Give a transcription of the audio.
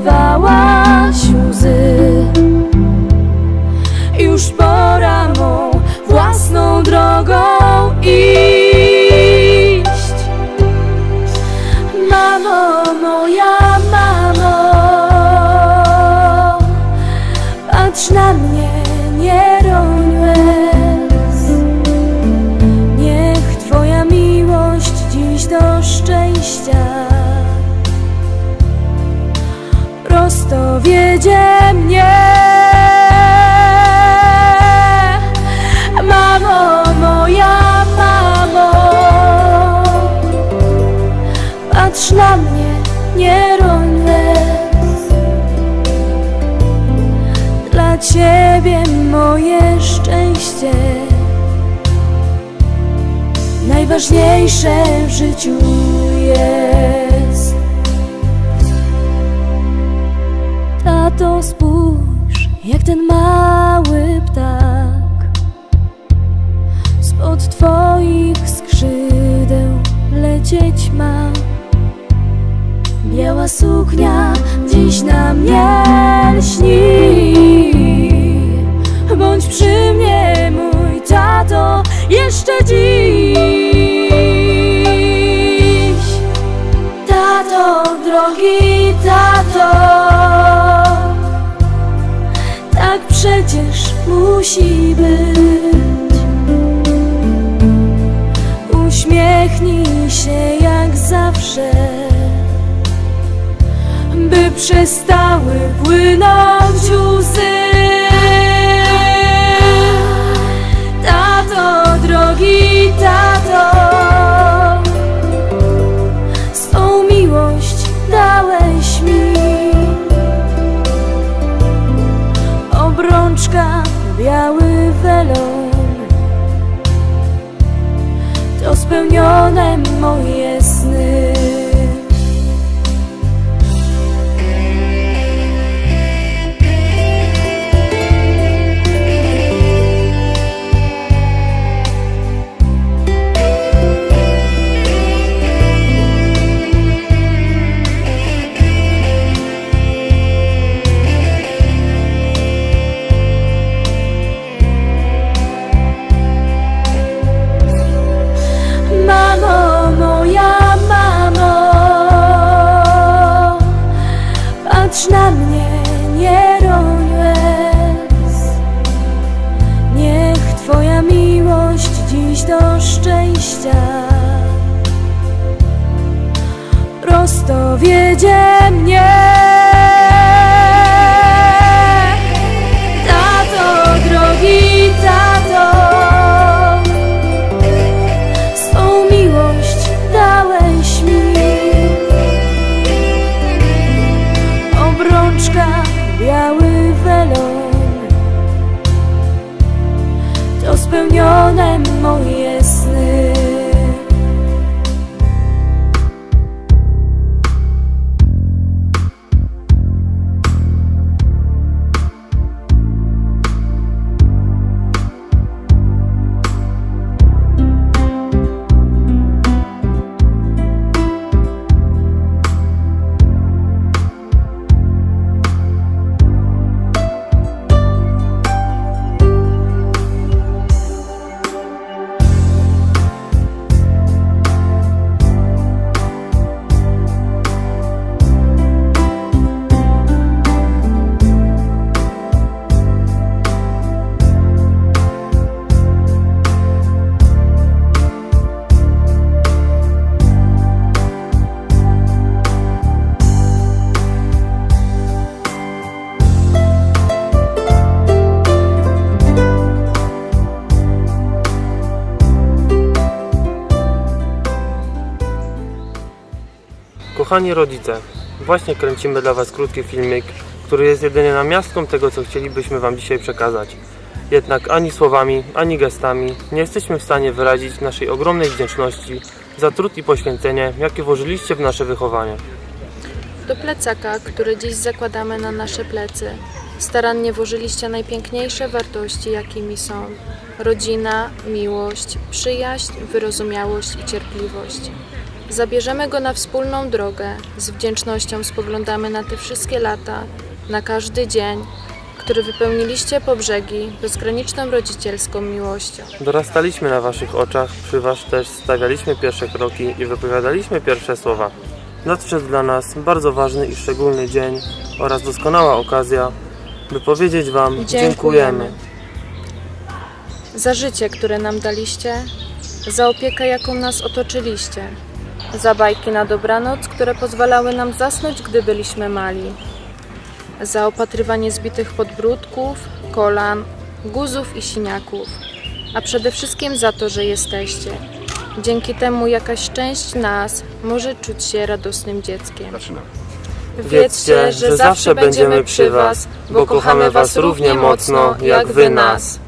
wylewałaś łzy Ciebie moje szczęście. Najważniejsze w życiu jest. Tato spójrz, jak ten mały ptak Spod Twoich skrzydeł lecieć ma. Biała suknia dziś na mnie lśni musi być. Uśmiechnij się jak zawsze By przestały płynąć łzy To spełnione moje sny na mnie, nie roń Niech Twoja miłość dziś do szczęścia Prosto wiedzie mnie Kochani rodzice, właśnie kręcimy dla Was krótki filmik, który jest jedynie namiastką tego, co chcielibyśmy Wam dzisiaj przekazać. Jednak ani słowami, ani gestami nie jesteśmy w stanie wyrazić naszej ogromnej wdzięczności za trud i poświęcenie, jakie włożyliście w nasze wychowanie. Do plecaka, który dziś zakładamy na nasze plecy, starannie włożyliście najpiękniejsze wartości, jakimi są rodzina, miłość, przyjaźń, wyrozumiałość i cierpliwość. Zabierzemy go na wspólną drogę. Z wdzięcznością spoglądamy na te wszystkie lata, na każdy dzień, który wypełniliście po brzegi bezgraniczną rodzicielską miłością. Dorastaliśmy na waszych oczach, przy was też stawialiśmy pierwsze kroki i wypowiadaliśmy pierwsze słowa. Nadszedł dla nas bardzo ważny i szczególny dzień oraz doskonała okazja, by powiedzieć wam dziękujemy. Za życie, które nam daliście, za opiekę, jaką nas otoczyliście, za bajki na dobranoc, które pozwalały nam zasnąć, gdy byliśmy mali, za opatrywanie zbitych podbródków, kolan, guzów i siniaków, a przede wszystkim za to, że jesteście. Dzięki temu jakaś część nas może czuć się radosnym dzieckiem. Wiedzcie, że zawsze będziemy przy was, bo kochamy was równie mocno, jak wy nas.